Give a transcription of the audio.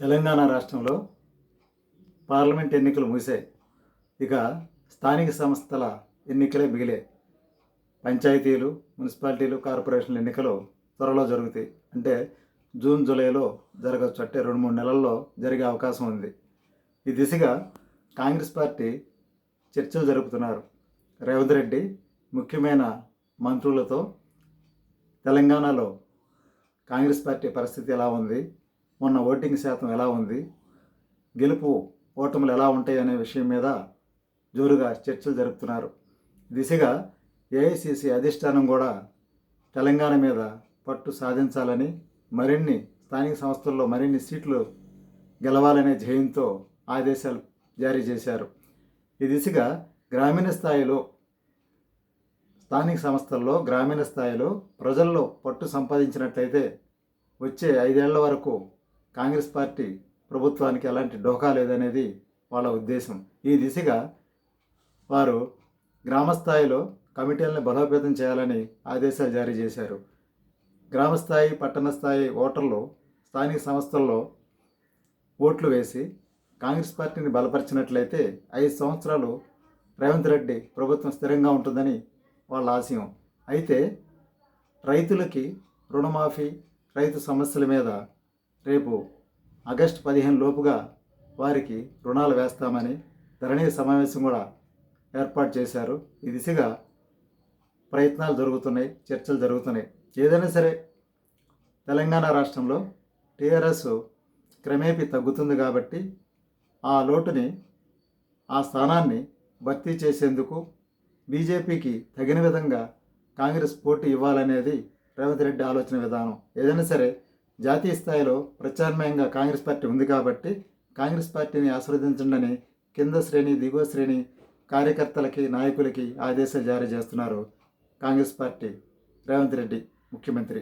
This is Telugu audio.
తెలంగాణ రాష్ట్రంలో పార్లమెంట్ ఎన్నికలు ముగిసాయి ఇక స్థానిక సంస్థల ఎన్నికలే మిగిలే. పంచాయతీలు మున్సిపాలిటీలు కార్పొరేషన్ల ఎన్నికలు త్వరలో జరుగుతాయి. అంటే జూన్ జూలైలో జరగచ్చు. అంటే రెండు మూడు నెలల్లో జరిగే అవకాశం ఉంది. ఈ దిశగా కాంగ్రెస్ పార్టీ చర్చలు జరుపుతున్నారు. రేవంత్ రెడ్డి ముఖ్యమైన మంత్రులతో తెలంగాణలో కాంగ్రెస్ పార్టీ పరిస్థితి ఎలా ఉంది? మొన్న ఓటింగ్ శాతం ఎలా ఉంది? గెలుపు ఓటములు ఎలా ఉంటాయి అనే విషయం మీద జోరుగా చర్చలు జరుపుతున్నారు. దిశగా ఏఐసిసి అధిష్టానం కూడా తెలంగాణ మీద పట్టు సాధించాలని మరిన్ని స్థానిక సంస్థల్లో మరిన్ని సీట్లు గెలవాలనే ధ్యేయంతో ఆదేశాలు జారీ చేశారు. ఈ దిశగా గ్రామీణ స్థాయిలో స్థానిక సంస్థల్లో గ్రామీణ స్థాయిలో ప్రజల్లో పట్టు సంపాదించినట్లయితే వచ్చే ఐదేళ్ళ వరకు కాంగ్రెస్ పార్టీ ప్రభుత్వానికి ఎలాంటి డోకా లేదనేది వాళ్ళ ఉద్దేశం. ఈ దిశగా వారు గ్రామస్థాయిలో కమిటీలను బలోపేతం చేయాలని ఆదేశాలు జారీ చేశారు. గ్రామస్థాయి పట్టణ స్థాయి ఓటర్లు స్థానిక సంస్థల్లో ఓట్లు వేసి కాంగ్రెస్ పార్టీని బలపరిచినట్లయితే ఐదు సంవత్సరాలు రేవంత్ రెడ్డి ప్రభుత్వం స్థిరంగా ఉంటుందని వాళ్ళ ఆశయం. అయితే రైతులకి రుణమాఫీ రైతు సమస్యల మీద రేపు ఆగస్టు పదిహేను లోపుగా వారికి రుణాలు వేస్తామని ధరణి సమావేశం కూడా ఏర్పాటు చేశారు. ఈ దిశగా ప్రయత్నాలు జరుగుతున్నాయి చర్చలు జరుగుతున్నాయి. ఏదైనా సరే తెలంగాణ రాష్ట్రంలో టీఆర్ఎస్ క్రమేపీ తగ్గుతుంది కాబట్టి ఆ లోటుని ఆ స్థానాన్ని భర్తీ చేసేందుకు బీజేపీకి తగిన విధంగా కాంగ్రెస్ పోటీ ఇవ్వాలనేది రేవంత్ రెడ్డి ఆలోచన విధానం. ఏదైనా సరే జాతీయ స్థాయిలో ప్రత్యామ్నాయంగా కాంగ్రెస్ పార్టీ ఉంది కాబట్టి కాంగ్రెస్ పార్టీని ఆశీర్వదించండి కింద శ్రేణి దిగువ శ్రేణి కార్యకర్తలకి నాయకులకి ఆదేశాలు జారీ చేస్తున్నారు కాంగ్రెస్ పార్టీ. రేవంత్ రెడ్డి ముఖ్యమంత్రి.